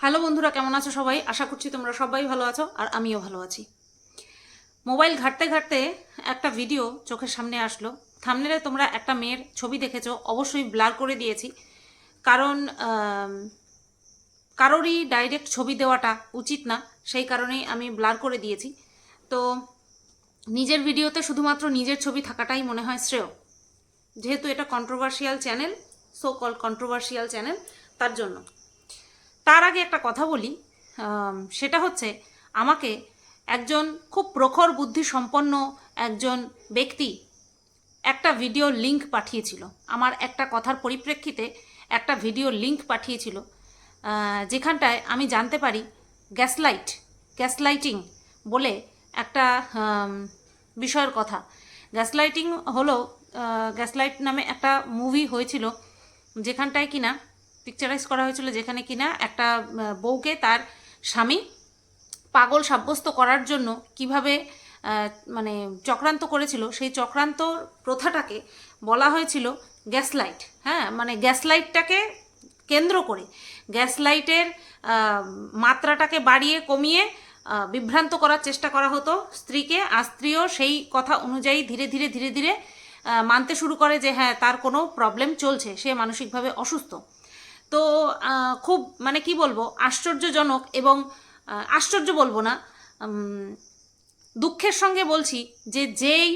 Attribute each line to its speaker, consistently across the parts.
Speaker 1: Hello বন্ধুরা, কেমন আছো সবাই? আশা করছি তোমরা সবাই ভালো আছো আর আমিও ভালো আছি। মোবাইল ঘাঁটতে ঘাঁটতে একটা ভিডিও চোখের সামনে আসলো। থামনেলে তোমরা একটা মেয়ের ছবি দেখেছ, অবশ্যই ব্লার করে দিয়েছি। কারণ কারোরই ডাইরেক্ট ছবি দেওয়াটা উচিত না, সেই কারণেই আমি ব্লার করে দিয়েছি। তো নিজের ভিডিওতে শুধুমাত্র নিজের ছবি থাকাটাই মনে হয় শ্রেয়। যেহেতু এটা controversial channel so call controversial channel তার জন্য। তার আগে একটা কথা বলি। সেটা হচ্ছে আমাকে একজন খুব প্রখর বুদ্ধি সম্পন্ন একজন ব্যক্তি একটা ভিডিও লিংক পাঠিয়েছিল। আমার একটা কথার পরিপ্রেক্ষিতে একটা ভিডিও লিংক পাঠিয়েছিল যেখানটায় আমি জানতে পারি গ্যাসলাইট, গ্যাসলাইটিং বলে একটা বিষয়ের কথা। গ্যাসলাইটিং হলো গ্যাসলাইট নামে একটা মুভি হয়েছিল, যেখানটায় কিনা পিকচারাইজ করা হয়েছিল যেখানে কিনা একটা বউকে তার স্বামী পাগল সাব্যস্ত করার জন্য কীভাবে মানে চক্রান্ত করেছিল, সেই চক্রান্ত প্রথাটাকে বলা হয়েছিল গ্যাস লাইট হ্যাঁ? মানে গ্যাস লাইটটাকে কেন্দ্র করে গ্যাস লাইটের মাত্রাটাকে বাড়িয়ে কমিয়ে বিভ্রান্ত করার চেষ্টা করা হতো স্ত্রীকে। আর স্ত্রীও সেই কথা অনুযায়ী ধীরে ধীরে ধীরে ধীরে মানতে শুরু করে যে হ্যাঁ তার কোনো প্রবলেম চলছে, সে মানসিকভাবে অসুস্থ। তো খুব মানে কি বলব, আশ্চর্যজনক এবং আশ্চর্য বলব না দুঃখের সঙ্গে বলছি যে যেই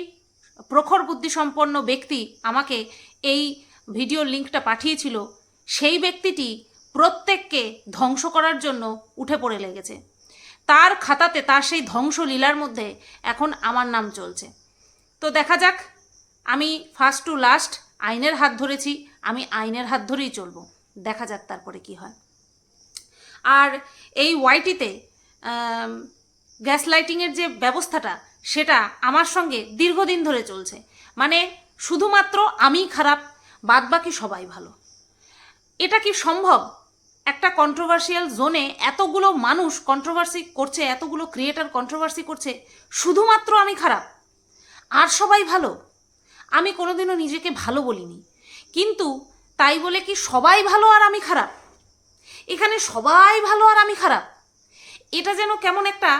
Speaker 1: প্রখর বুদ্ধিসম্পন্ন ব্যক্তি আমাকে এই ভিডিও লিঙ্কটা পাঠিয়েছিল, সেই ব্যক্তিটি প্রত্যেককে ধ্বংস করার জন্য উঠে পড়ে লেগেছে। তার খাতাতে তার সেই ধ্বংস লীলার মধ্যে এখন আমার নাম চলছে। তো দেখা যাক, আমি ফার্স্ট টু লাস্ট আইনের হাত ধরেছি, আমি আইনের হাত ধরেই চলবো। দেখা যাক তারপরে কি হয়। আর এই ওয়াইটিতে গ্যাস লাইটিংয়ের যে ব্যবস্থাটা, সেটা আমার সঙ্গে দীর্ঘদিন ধরে চলছে। মানে শুধুমাত্র আমি খারাপ, বাদবাকি সবাই ভালো। এটা কি সম্ভব? একটা কন্ট্রোভার্সিয়াল জোনে এতগুলো মানুষ কন্ট্রোভার্সি করছে, এতগুলো ক্রিয়েটার কন্ট্রোভার্সি করছে, শুধুমাত্র আমি খারাপ। আর সবাই ভালো। আমি কোনোদিনও নিজেকে ভালো বলিনি। কিন্তু তাই বলে কি সবাই ভালো আর আমি খারাপ? এখানে সবাই ভালো আর আমি খারাপ। এটা যেন কেমন একটা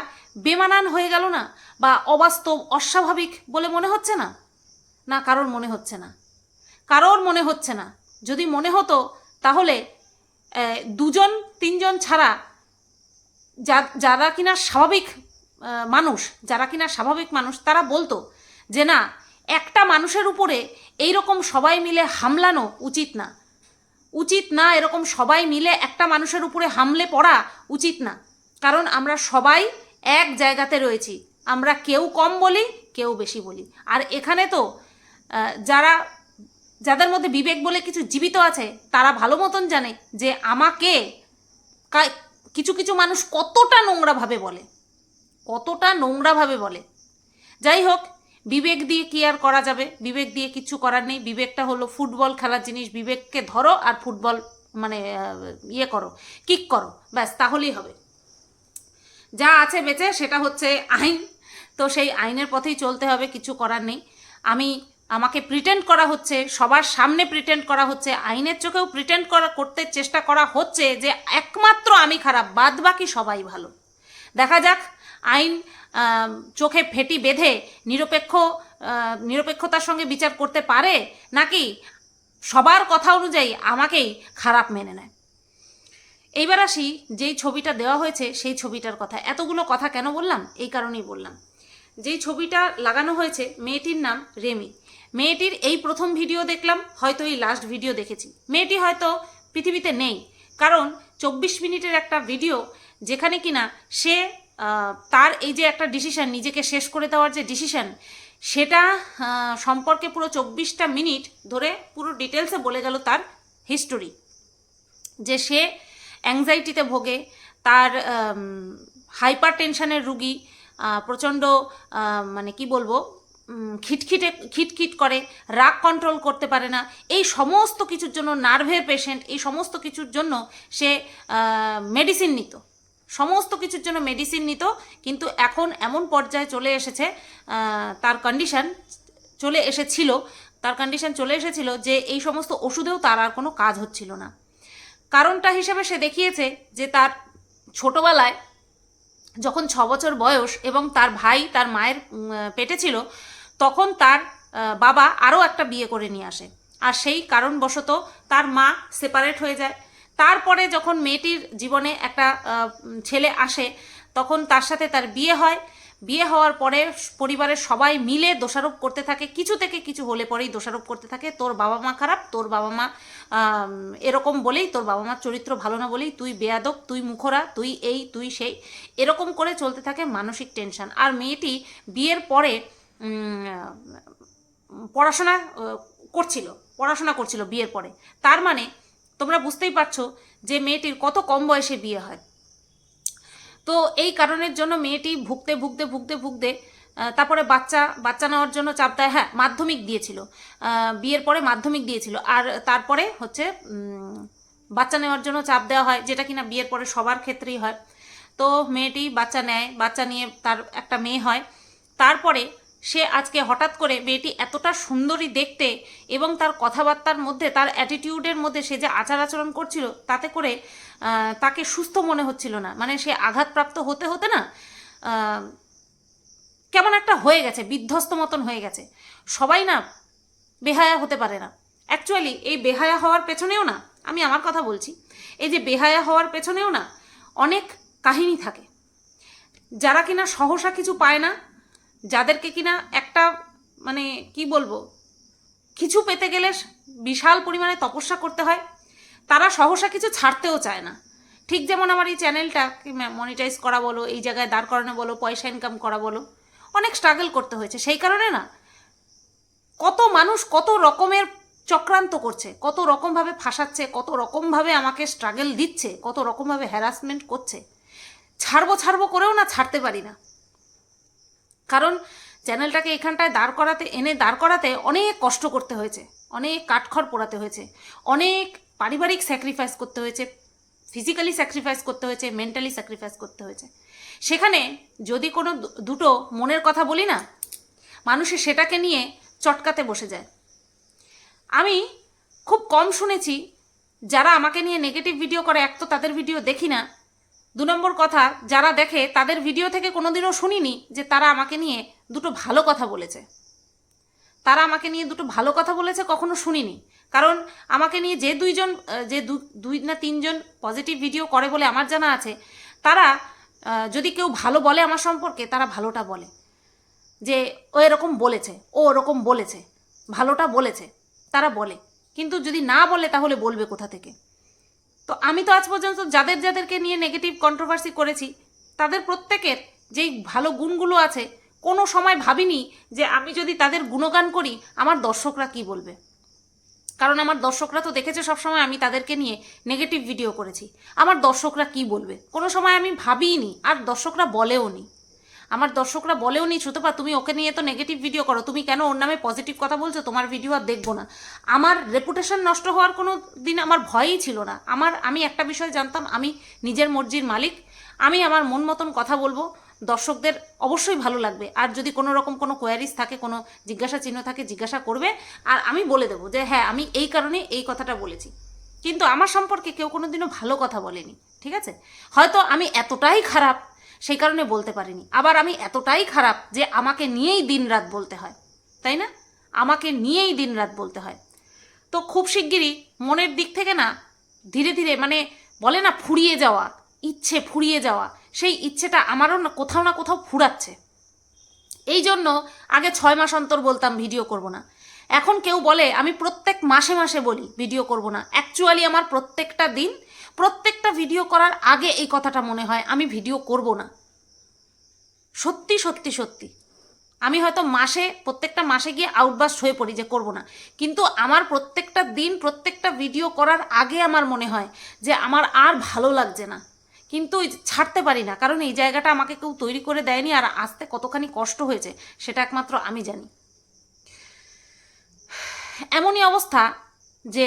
Speaker 1: বেমানান হয়ে গেল না বা অবাস্তব, অস্বাভাবিক বলে মনে হচ্ছে না? না, কারোর মনে হচ্ছে না। কারোর মনে হচ্ছে না। যদি মনে হতো, তাহলে দুজন, তিনজন ছাড়া যারা কিনা স্বাভাবিক মানুষ, যারা কিনা স্বাভাবিক মানুষ, তারা বলতো যে না একটা মানুষের উপরে এই রকম সবাই মিলে হামলানো উচিত না। উচিত না এরকম সবাই মিলে একটা মানুষের উপরে হামলে পড়া উচিত না। কারণ আমরা সবাই এক জায়গাতে রয়েছি। আমরা কেউ কম বলি, কেউ বেশি বলি। আর এখানে তো যারা, যাদের মধ্যে বিবেক বলে কিছু জীবিত আছে, তারা ভালো মতন জানে যে আমাকে কিছু কিছু মানুষ কতটা নোংরাভাবে বলে। কতটা নোংরাভাবে বলে। যাই হোক বিবেক দিয়ে কি আর করা যাবে? বিবেক দিয়ে কিচ্ছু করার নেই। বিবেকটা হলো ফুটবল খেলার জিনিস। বিবেককে ধরো আর ফুটবল মানে ইয়ে করো, কিক করো। ব্যাস, তাহলেই হবে। যা আছে বেঁচে, সেটা হচ্ছে আইন। তো সেই আইনের পথেই চলতে হবে, কিছু করার নেই। আমি, আমাকে প্রিটেন্ড করা হচ্ছে, সবার সামনে প্রিটেন্ড করা হচ্ছে, আইনের চোখেও প্রিটেন্ড করা, করতে চেষ্টা করা হচ্ছে যে একমাত্র আমি খারাপ বাদ বাকি সবাই ভালো। দেখা যাক, আইন চোখে ফেটি বেঁধে নিরপেক্ষ নিরপেক্ষতার সঙ্গে বিচার করতে পারে, নাকি সবার কথা অনুযায়ী আমাকেই খারাপ মেনে নেয়? এইবার আসি যেই ছবিটা দেওয়া হয়েছে, সেই ছবিটার কথা। এতগুলো কথা কেন বললাম? এই কারণেই বললাম। যেই ছবিটা লাগানো হয়েছে, মেয়েটির নাম রেমি। মেয়েটির এই প্রথম ভিডিও দেখলাম, হয়তো এই লাস্ট ভিডিও দেখেছি। মেয়েটি হয়তো পৃথিবীতে নেই, কারণ চব্বিশ মিনিটের একটা ভিডিও, যেখানে কিনা সে তার এই যে একটা ডিসিশন নিজেকে শেষ করে দেওয়ার যে ডিসিশন সেটা সম্পর্কে পুরো চব্বিশটা মিনিট ধরে পুরো ডিটেলসে বলে গেল তার হিস্টোরি যে সে অ্যাংজাইটিতে ভোগে, তার হাইপার টেনশনের রুগী প্রচণ্ড মানে কি বলব খিটখিটে, খিটখিট করে, রাগ কন্ট্রোল করতে পারে না। এই সমস্ত কিছুর জন্য নার্ভের পেশেন্ট এই সমস্ত কিছুর জন্য সে মেডিসিন নিত। সমস্ত কিছুর জন্য মেডিসিন নিত, কিন্তু এখন এমন পর্যায়ে চলে এসেছে তার কন্ডিশন চলে এসেছিল, তার কন্ডিশন চলে এসেছিল যে এই সমস্ত ওষুধেও তার আর কোনো কাজ হচ্ছিল না। কারণটা হিসেবে সে দেখিয়েছে যে তার ছোটবেলায় যখন ছ বছর বয়স এবং তার ভাই, তার মায়ের পেটে ছিল, তখন তার বাবা আরও একটা বিয়ে করে নিয়ে আসে। আর সেই কারণবশত তার মা সেপারেট হয়ে যায়। তারপরে যখন মেয়েটির জীবনে একটা ছেলে আসে, তখন তার সাথে তার বিয়ে হয়। বিয়ে হওয়ার পরে পরিবারের সবাই মিলে দোষারোপ করতে থাকে। কিছু থেকে কিছু হলে পরেই দোষারোপ করতে থাকে। তোর বাবা মা খারাপ, তোর বাবা মা এরকম বলেই তোর বাবা মার চরিত্র ভালো না বলেই তুই বেয়াদক তুই মুখরা, তুই এই, তুই সেই, এরকম করে চলতে থাকে মানসিক টেনশন। আর মেয়েটি বিয়ের পরে পড়াশোনা করছিল পড়াশোনা করছিল বিয়ের পরে। তার মানে তোমরা বুঝতেই পারছ যে মেয়েটির কত কম বয়সে বিয়ে হয়। তো এই কারণের জন্য মেয়েটি ভুগতে ভুগতে ভুগতে ভুগতে তারপরে বাচ্চা বাচ্চা নেওয়ার জন্য চাপ দেয়। হ্যাঁ মাধ্যমিক দিয়েছিল। বিয়ের পরে মাধ্যমিক দিয়েছিল। আর তারপরে হচ্ছে বাচ্চা নেওয়ার জন্য চাপ দেওয়া হয়, যেটা কিনা বিয়ের পরে সবার ক্ষেত্রেই হয়। তো মেয়েটি বাচ্চা নেয়, বাচ্চা নিয়ে তার একটা মেয়ে হয়। তারপরে সে আজকে হঠাৎ করে মেয়েটি এতটা সুন্দরী দেখতে এবং তার কথাবার্তার মধ্যে, তার অ্যাটিটিউডের মধ্যে সে যে আচার আচরণ করছিল, তাতে করে তাকে সুস্থ মনে হচ্ছিল না। মানে সে আঘাতপ্রাপ্ত হতে হতে না কেমন একটা হয়ে গেছে, বিধ্বস্ত মতন হয়ে গেছে। সবাই না বেহায়া হতে পারে না। অ্যাকচুয়ালি এই বেহায়া হওয়ার পেছনেও না, আমি আমার কথা বলছি, এই যে বেহায়া হওয়ার পেছনেও না অনেক কাহিনী থাকে। যারা কিনা সহসা কিছু পায় না যাদেরকে কিনা একটা মানে কি বলব, কিছু পেতে গেলে বিশাল পরিমাণে তপস্যা করতে হয়, তারা সহসা কিছু ছাড়তেও চায় না। ঠিক যেমন আমার এই চ্যানেলটা মনিটাইজ করা বলো, এই জায়গায় দাঁড় করানো বলো, পয়সা ইনকাম করা বলো, অনেক স্ট্রাগল করতে হয়েছে। সেই কারণে না, কত মানুষ কত রকমের চক্রান্ত করছে, কত রকমভাবে ফাঁসাচ্ছে, কত রকমভাবে আমাকে স্ট্রাগল দিচ্ছে, কত রকমভাবে হ্যারাসমেন্ট করছে। ছাড়বো ছাড়বো করেও না ছাড়তে পারি না। কারণ চ্যানেলটাকে এখানটায় দাঁড় করাতে, এনে দাঁড় করাতে অনেক কষ্ট করতে হয়েছে। অনেক কাঠখড় পোড়াতে হয়েছে। অনেক পারিবারিক স্যাক্রিফাইস করতে হয়েছে। ফিজিক্যালি স্যাক্রিফাইস করতে হয়েছে মেন্টালি স্যাক্রিফাইস করতে হয়েছে। সেখানে যদি কোনো দুটো মনের কথা বলি না, মানুষে সেটাকে নিয়ে চটকাতে বসে যায়। আমি খুব কম শুনেছি যারা আমাকে নিয়ে নেগেটিভ ভিডিও করে, এক তো তাদের ভিডিও দেখি না দু নম্বর কথা, যারা দেখে তাদের ভিডিও থেকে কোনোদিনও শুনিনি যে তারা আমাকে নিয়ে দুটো ভালো কথা বলেছে। তারা আমাকে নিয়ে দুটো ভালো কথা বলেছে কখনো শুনিনি। কারণ আমাকে নিয়ে যে দুইজন, যে দুই না তিনজন পজিটিভ ভিডিও করে বলে আমার জানা আছে, তারা যদি কেউ ভালো বলে আমার সম্পর্কে, তারা ভালোটা বলে। যে ও এরকম বলেছে, ও ওরকম বলেছে, ভালোটা বলেছে, তারা বলে। কিন্তু যদি না বলে তাহলে বলবে কোথা থেকে? তো আমি তো আজ পর্যন্ত যাদের যাদেরকে নিয়ে নেগেটিভ কন্ট্রোভার্সি করেছি, তাদের প্রত্যেকের যেই ভালো গুণগুলো আছে, কোনো সময় ভাবিনি যে আমি যদি তাদের গুণগান করি, আমার দর্শকরা কি বলবে? কারণ আমার দর্শকরা তো দেখেছে সবসময় আমি তাদেরকে নিয়ে নেগেটিভ ভিডিও করেছি। আমার দর্শকরা কি বলবে? কোনো সময় আমি ভাবিই নি আর দর্শকরা বলেও নি আমার দর্শকরা বলেও নি, সুতপা, তুমি ওকে নিয়ে তো নেগেটিভ ভিডিও করো। তুমি কেন ওর নামে পজিটিভ কথা বলছো? তোমার ভিডিও আর দেখব না। আমার রেপুটেশন নষ্ট হওয়ার কোনো দিন আমার ভয়ই ছিল না। আমার, আমি একটা বিষয় জানতাম, আমি নিজের মর্জির মালিক। আমি আমার মন মতন কথা বলব। দর্শকদের অবশ্যই ভালো লাগবে। আর যদি কোনো রকম কোনো কোয়ারিজ থাকে, কোনো জিজ্ঞাসা চিহ্ন থাকে, জিজ্ঞাসা করবে। আর আমি বলে দেবো যে হ্যাঁ আমি এই কারণে এই কথাটা বলেছি। কিন্তু আমার সম্পর্কে কেউ কোনো দিনও ভালো কথা বলেনি। ঠিক আছে? হয়তো আমি এতটাই খারাপ সেই কারণে বলতে পারিনি। আবার আমি এতটাই খারাপ যে আমাকে নিয়েই দিনরাত বলতে হয়, তাই না? আমাকে নিয়েই দিনরাত বলতে হয়। তো খুব শিগগিরই মনের দিক থেকে না ধীরে ধীরে মানে বলে না ফুরিয়ে যাওয়া, ইচ্ছে ফুরিয়ে যাওয়া, সেই ইচ্ছেটা আমারও না কোথাও না কোথাও ফুরাচ্ছে। এই জন্য আগে ছয় মাস অন্তর বলতাম ভিডিও করব না। এখন কেউ বলে আমি প্রত্যেক মাসে মাসে বলি ভিডিও করব না। অ্যাকচুয়ালি আমার প্রত্যেকটা দিন প্রত্যেকটা ভিডিও করার আগে এই কথাটা মনে হয়, আমি ভিডিও করব না। সত্যি সত্যি সত্যি। আমি হয়তো মাসে, প্রত্যেকটা মাসে গিয়ে আউটবাস্ট হয়ে পড়ি যে করব না। কিন্তু আমার প্রত্যেকটা দিন, প্রত্যেকটা ভিডিও করার আগে আমার মনে হয় যে আমার আর ভালো লাগছে না। কিন্তু ছাড়তে পারি না, কারণ এই জায়গাটা আমাকে কেউ তৈরি করে দেয়নি আর আসতে কতখানি কষ্ট হয়েছে, সেটা একমাত্র আমি জানি। এমনই অবস্থা যে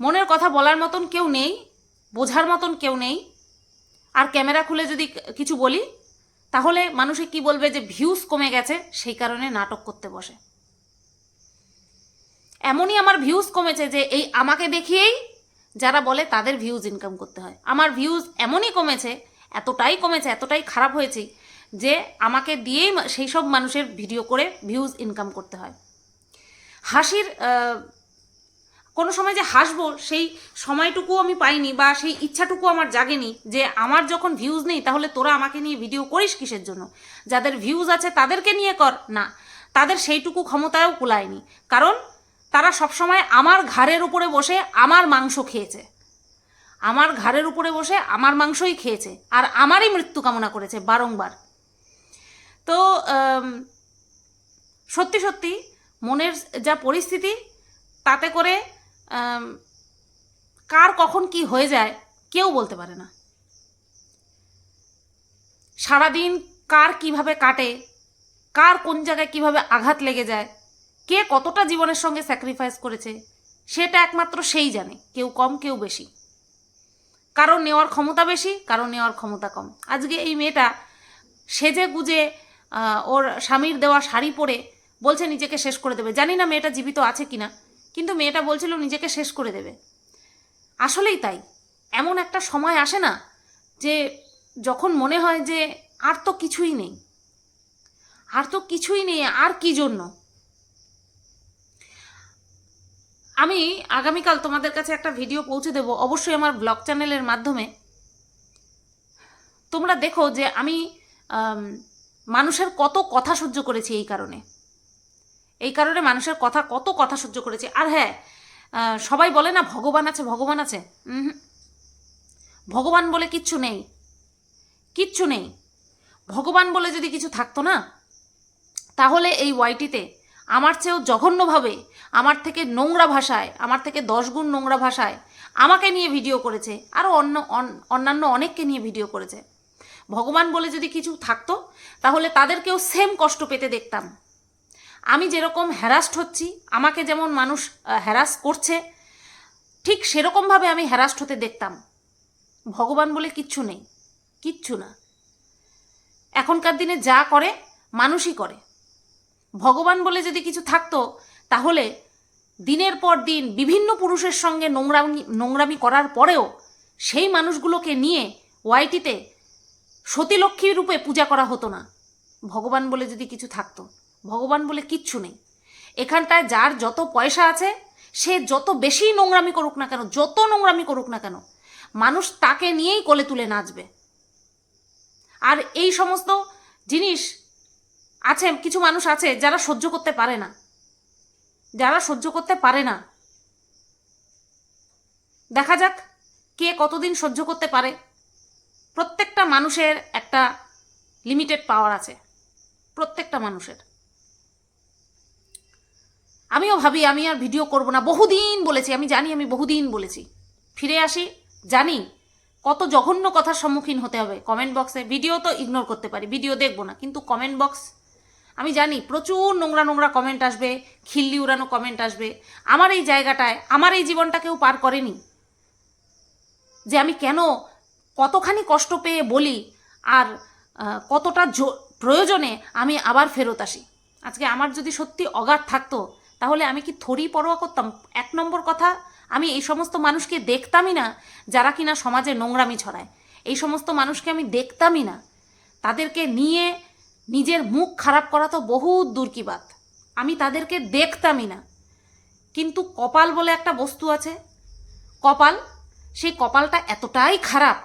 Speaker 1: মনের কথা বলার মতন কেউ নেই, বোঝার মতন কেউ নেই। আর ক্যামেরা খুলে যদি কিছু বলি, তাহলে মানুষে কি বলবে যে ভিউজ কমে গেছে, সেই কারণে নাটক করতে বসে। এমনই আমার ভিউজ কমেছে যে এই আমাকে দেখিয়েই যারা বলে তাদের ভিউজ ইনকাম করতে হয়। আমার ভিউজ এমনই কমেছে, এতটাই কমেছে, এতটাই খারাপ হয়েছে যে আমাকে দিয়েই সেই সব মানুষের ভিডিও করে ভিউজ ইনকাম করতে হয়। হাসির কোনো সময় যে হাসবো, সেই সময়টুকু আমি পাইনি বা সেই ইচ্ছাটুকু আমার জাগেনি যে আমার যখন ভিউজ নেই তাহলে তোরা আমাকে নিয়ে ভিডিও করিস কিসের জন্য? যাদের ভিউজ আছে তাদেরকে নিয়ে কর। না, তাদের সেইটুকু ক্ষমতায়ও কুলায়নি। কারণ তারা সবসময় আমার ঘাড়ের উপরে বসে আমার মাংস খেয়েছে। আমার ঘাড়ের উপরে বসে আমার মাংসই খেয়েছে আর আমারই মৃত্যু কামনা করেছে বারংবার। তো সত্যি সত্যি মনের যা পরিস্থিতি, তাতে করে কার কখন কি হয়ে যায় কেউ বলতে পারে না। সারাদিন কার কীভাবে কাটে, কার কোন জায়গায় কীভাবে আঘাত লেগে যায়, কে কতটা জীবনের সঙ্গে স্যাক্রিফাইস করেছে, সেটা একমাত্র সেই জানে, কেউ কম, কেউ বেশি। কারও নেওয়ার ক্ষমতা বেশি কারও নেওয়ার ক্ষমতা কম। আজকে এই মেয়েটা সেজে গুজে ওর স্বামীর দেওয়া শাড়ি পরে বলছে, নিজেকে শেষ করে দেবে। জানি না মেয়েটা জীবিত আছে কিনা। কিন্তু মেয়েটা বলছিল নিজেকে শেষ করে দেবে। আসলেই তাই। এমন একটা সময় আসে না যে যখন মনে হয় যে আর তো কিছুই নেই। আর তো কিছুই নেই, আর কি জন্য? আমি আগামীকাল তোমাদের কাছে একটা ভিডিও পৌঁছে দেব, অবশ্যই আমার ব্লগ চ্যানেলের মাধ্যমে। তোমরা দেখো যে আমি মানুষের কত কথা সহ্য করেছি এই কারণে। এই কারণে মানুষের কথা কত কথা সহ্য করেছি। আর হ্যাঁ সবাই বলে না, ভগবান আছে ভগবান আছে। ভগবান বলে কিচ্ছু নেই। কিচ্ছু নেই। ভগবান বলে যদি কিছু থাকতো না, তাহলে এই ওয়াইটিতে আমার চেয়েও জঘন্যভাবে, আমার থেকে নোংরা ভাষায়, আমার থেকে দশ গুণ নোংরা ভাষায় আমাকে নিয়ে ভিডিও করেছে আরও অন্য অন্যান্য অনেককে নিয়ে ভিডিও করেছে। ভগবান বলে যদি কিছু থাকতো, তাহলে তাদেরকেও সেম কষ্ট পেতে দেখতাম। আমি যেরকম হ্যারাস্ট হচ্ছি, আমাকে যেমন মানুষ হ্যারাস করছে, ঠিক সেরকমভাবে আমি হ্যারাস্ট হতে দেখতাম। ভগবান বলে কিচ্ছু নেই, কিচ্ছু না। এখনকার দিনে যা করে, মানুষই করে। ভগবান বলে যদি কিছু থাকতো, তাহলে দিনের পর দিন বিভিন্ন পুরুষের সঙ্গে নোংরামি নোংরামি করার পরেও সেই মানুষগুলোকে নিয়ে ওয়াইটিতে সতীলক্ষ্মী রূপে পূজা করা হতো না। ভগবান বলে যদি কিছু থাকতো। ভগবান বলে কিচ্ছু নেই। এখানটায় যার যত পয়সা আছে, সে যত বেশি নোংরামি করুক না কেন, যত নোংরামি করুক না কেন, মানুষ তাকে নিয়েই কোলে তুলে নাচবে। আর এই সমস্ত জিনিস আছে, কিছু মানুষ আছে যারা সহ্য করতে পারে না। যারা সহ্য করতে পারে না। দেখা যাক কে কতদিন সহ্য করতে পারে। প্রত্যেকটা মানুষের একটা লিমিটেড পাওয়ার আছে। প্রত্যেকটা মানুষের। আমিও ভাবি, আমি আর ভিডিও করব না। বহুদিন বলেছি, আমি জানি, আমি বহুদিন বলেছি। ফিরে আসি, জানি কত জঘন্য কথার সম্মুখীন হতে হবে। কমেন্ট বক্সে ভিডিও তো ইগনোর করতে পারি ভিডিও দেখব না, কিন্তু কমেন্ট বক্স আমি জানি প্রচুর নোংরা নোংরা কমেন্ট আসবে, খিল্লি উড়ানো কমেন্ট আসবে। আমার এই জায়গাটায়, আমার এই জীবনটা কেউ পার করেনি। যে আমি কেন কতখানি কষ্ট পেয়ে বলি আর কতটা প্রয়োজনে আমি আবার ফেরত আসি। আজকে আমার যদি সত্যি অগাধ থাকতো তাহলে আমি কি থরি পরোয়া করতাম? এক নম্বর কথা, আমি এই সমস্ত মানুষকে দেখতামই না যারা কিনা সমাজে নোংরামি ছড়ায়। এই সমস্ত মানুষকে আমি দেখতামই না। তাদেরকে নিয়ে নিজের মুখ খারাপ করা তো বহুত দূর কি বাত। আমি তাদেরকে দেখতামই না। কিন্তু কপাল বলে একটা বস্তু আছে। কপাল, সেই কপালটা এতটাই খারাপ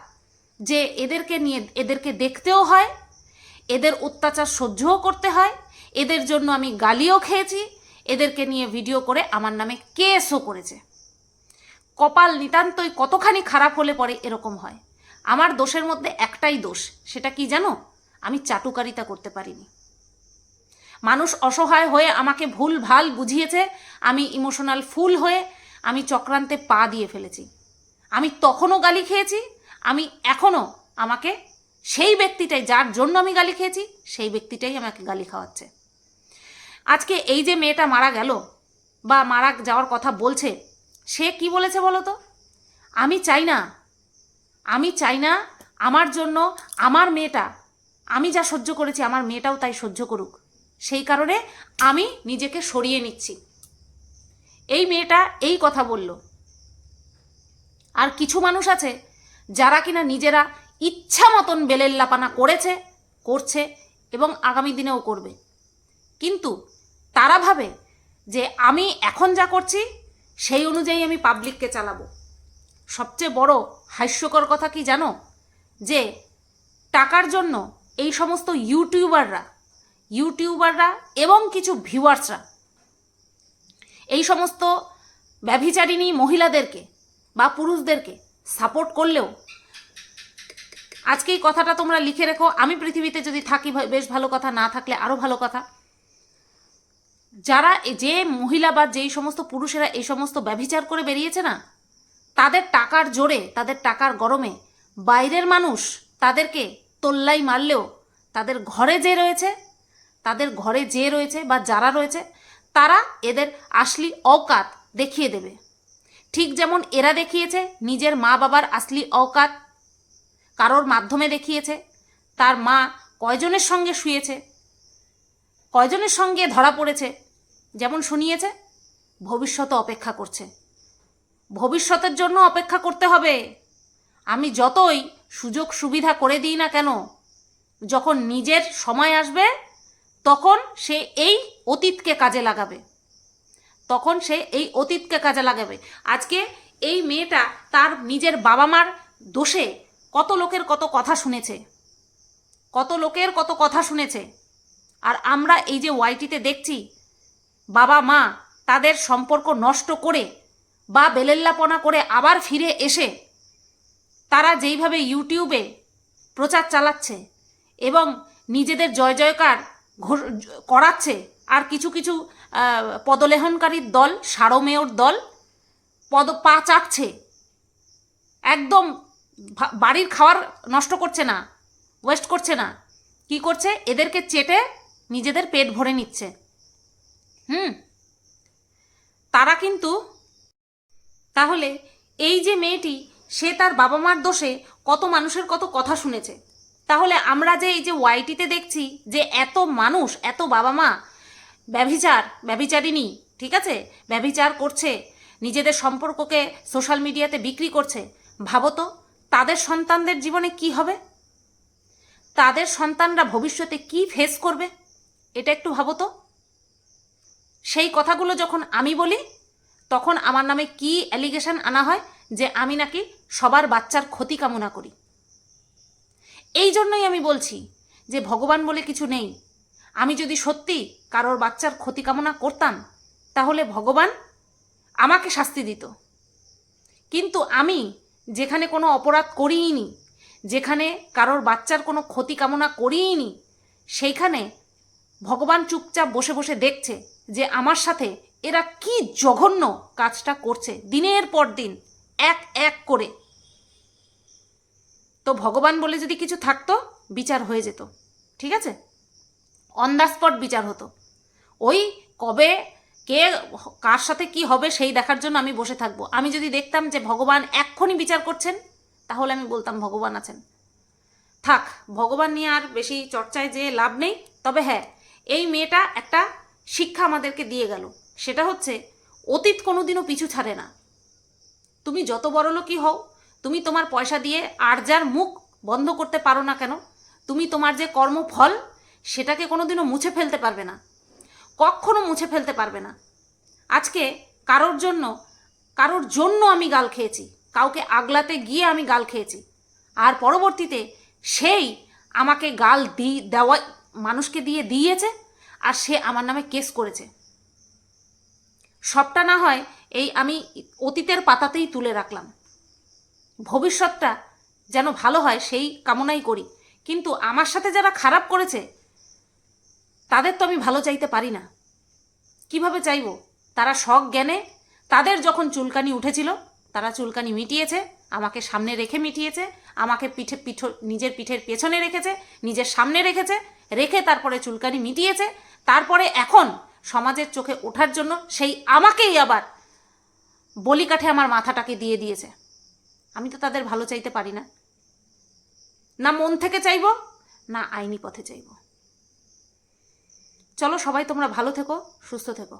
Speaker 1: যে এদেরকে নিয়ে, এদেরকে দেখতেও হয়, এদের অত্যাচার সহ্যও করতে হয়, এদের জন্য আমি গালিও খেয়েছি এদেরকে নিয়ে ভিডিও করে আমার নামে কেসও করেছে। কপাল নিতান্তই কতখানি খারাপ হলে পরে এরকম হয়? আমার দোষের মধ্যে একটাই দোষ, সেটা কি জানো? আমি চাটুকারিতা করতে পারিনি। মানুষ অসহায় হয়ে আমাকে ভুল ভালো বুঝিয়েছে, আমি ইমোশনাল ফুল হয়ে আমি চক্রান্তে পা দিয়ে ফেলেছি। আমি তখনও গালি খেয়েছি, আমি এখনও আমাকে সেই ব্যক্তিটাই, যার জন্য আমি গালি খেয়েছি, সেই ব্যক্তিটাই আমাকে গালি খাওয়াচ্ছে। আজকে এই যে মেয়েটা মারা গেল বা মারা যাওয়ার কথা বলছে, সে কি বলেছে বলো তো? আমি চাই না, আমি চাই না আমার জন্য আমার মেয়েটা, আমি যা সহ্য করেছি আমার মেয়েটাও তাই সহ্য করুক। সেই কারণে আমি নিজেকে সরিয়ে নিচ্ছি। এই মেয়েটা এই কথা বলল। আর কিছু মানুষ আছে যারা কিনা নিজেরা ইচ্ছা মতন বেলেল্লাপানা করেছে, করছে এবং আগামী দিনেও করবে। কিন্তু তারা ভাবে যে আমি এখন যা করছি, সেই অনুযায়ী আমি পাবলিককে চালাবো। সবচেয়ে বড় হাস্যকর কথা কি জানো? যে টাকার জন্য এই সমস্ত ইউটিউবাররা ইউটিউবাররা এবং কিছু ভিউয়ার্সরা, এই সমস্ত ব্যভিচারিণী মহিলাদেরকে বা পুরুষদেরকে সাপোর্ট করলেও, আজকে এই কথাটা তোমরা লিখে রেখো। আমি পৃথিবীতে যদি থাকি বেশ ভালো কথা, না থাকলে আরও ভালো কথা। যারা যে মহিলা বা যেই সমস্ত পুরুষেরা এই সমস্ত ব্যভিচার করে বেরিয়েছে না, তাদের টাকার জোরে, তাদের টাকার গরমে বাইরের মানুষ তাদেরকে তোল্লাই মারলেও তাদের ঘরে যে রয়েছে, তাদের ঘরে যে রয়েছে বা যারা রয়েছে, তারা এদের আসলি অকাত দেখিয়ে দেবে। ঠিক যেমন এরা দেখিয়েছে, নিজের মা বাবার আসলি অকাত কারোর মাধ্যমে দেখিয়েছে, তার মা কয়জনের সঙ্গে শুয়েছে, কয়জনের সঙ্গে ধরা পড়েছে যেমন শুনিয়েছে ভবিষ্যতে অপেক্ষা করছে। ভবিষ্যতের জন্য অপেক্ষা করতে হবে। আমি যতই সুযোগ সুবিধা করে দিই না কেন, যখন নিজের সময় আসবে, তখন সে এই অতীতকে কাজে লাগাবে। তখন সে এই অতীতকে কাজে লাগাবে। আজকে এই মেয়েটা তার নিজের বাবা মার দোষে কত লোকের কত কথা শুনেছে, কত লোকের কত কথা শুনেছে। আর আমরা এই যে ওয়াইটিতে দেখছি বাবা মা তাদের সম্পর্ক নষ্ট করে বা বেলেল্লাপনা করে আবার ফিরে এসে তারা যেইভাবে ইউটিউবে প্রচার চালাচ্ছে এবং নিজেদের জয় জয়কার করাচ্ছে আর কিছু কিছু পদলেহনকারীর দল, সারমেয়র দল পদ পা চাটছে একদম বাড়ির খাবার নষ্ট করছে না ওয়েস্ট করছে না। কি করছে? এদেরকে চেটে নিজেদের পেট ভরে নিচ্ছে। হুম। তারা কিন্তু তাহলে এই যে মেয়েটি, সে তার বাবা মার দোষে কত মানুষের কত কথা শুনেছে। তাহলে আমরা যে এই যে ওয়াইটিতে দেখছি যে এত মানুষ, এত বাবা মা ব্যভিচার, ব্যভিচারিণী, ঠিক আছে? ব্যভিচার করছে, নিজেদের সম্পর্ককে সোশ্যাল মিডিয়াতে বিক্রি করছে, ভাবো তো, তাদের সন্তানদের জীবনে কি হবে? তাদের সন্তানরা ভবিষ্যতে কি ফেস করবে? এটা একটু ভাবো তো। সেই কথাগুলো যখন আমি বলি, তখন আমার নামে কি অ্যালিগেশন আনা হয় যে আমি নাকি সবার বাচ্চার ক্ষতি কামনা করি। এই জন্যই আমি বলছি যে ভগবান বলে কিছু নেই। আমি যদি সত্যি কারোর বাচ্চার ক্ষতি কামনা করতাম, তাহলে ভগবান আমাকে শাস্তি দিত। কিন্তু আমি যেখানে কোনো অপরাধ করিইনি, যেখানে কারোর বাচ্চার কোনো ক্ষতি কামনা করিইনি, সেইখানে ভগবান চুপচাপ বসে বসে দেখছে যে আমার সাথে এরা কি জঘন্য কাজটা করছে দিনের পর দিন, এক এক করে। তো ভগবান বলে যদি কিছু থাকতো, বিচার হয়ে যেত, ঠিক আছে? অন দ্য স্পট বিচার হতো। ওই কবে কে, কার সাথে কি হবে সেই দেখার জন্য আমি বসে থাকব। আমি যদি দেখতাম যে ভগবান এক্ষুনি বিচার করছেন, তাহলে আমি বলতাম ভগবান আছেন। থাক, ভগবান নিয়ে আর বেশি চর্চায় যে লাভ নেই, তবে হ্যাঁ এই মেয়েটা একটা শিক্ষা আমাদেরকে দিয়ে গেল। সেটা হচ্ছে, অতীত কোনোদিনও পিছু ছাড়ে না। তুমি যত বড় লোকই হও, তুমি তোমার পয়সা দিয়ে আর যার মুখ বন্ধ করতে পারো না কেন, তুমি তোমার যে কর্মফল, সেটাকে কোনোদিনও মুছে ফেলতে পারবে না। কখনো মুছে ফেলতে পারবে না। আজকে কারোর জন্য কারোর জন্য আমি গাল খেয়েছি। কাউকে আগলাতে গিয়ে আমি গাল খেয়েছি। আর পরবর্তীতে সেই আমাকে গাল দি দেওয়া মানুষকে দিয়ে দিয়েছে। আর সে আমার নামে কেস করেছে। সবটা না হয় এই আমি অতীতের পাতাতেই তুলে রাখলাম। ভবিষ্যৎটা যেন ভালো হয় সেই কামনাই করি। কিন্তু আমার সাথে যারা খারাপ করেছে, তাদের তো আমি ভালো চাইতে পারি না। কীভাবে চাইব? তারা শখ জ্ঞানে, তাদের যখন চুলকানি উঠেছিল, তারা চুলকানি মিটিয়েছে, আমাকে সামনে রেখে মিটিয়েছে, আমাকে পিঠে, পিঠ, নিজের পিঠের পেছনে রেখেছে, নিজের সামনে রেখেছে, রেখে তারপরে চুলকানি মিটিয়েছে তারপরে এখন সমাজের চোখে ওঠার জন্য সেই আমাকেই আবার বলিকাঠে আমার মাথাটাকে দিয়ে দিয়েছে। আমি তো তাদের ভালো চাইতে পারি না। না মন থেকে চাইব, না আইনি পথে চাইব। চলো সবাই তোমরা ভালো থেকো, সুস্থ থেকো।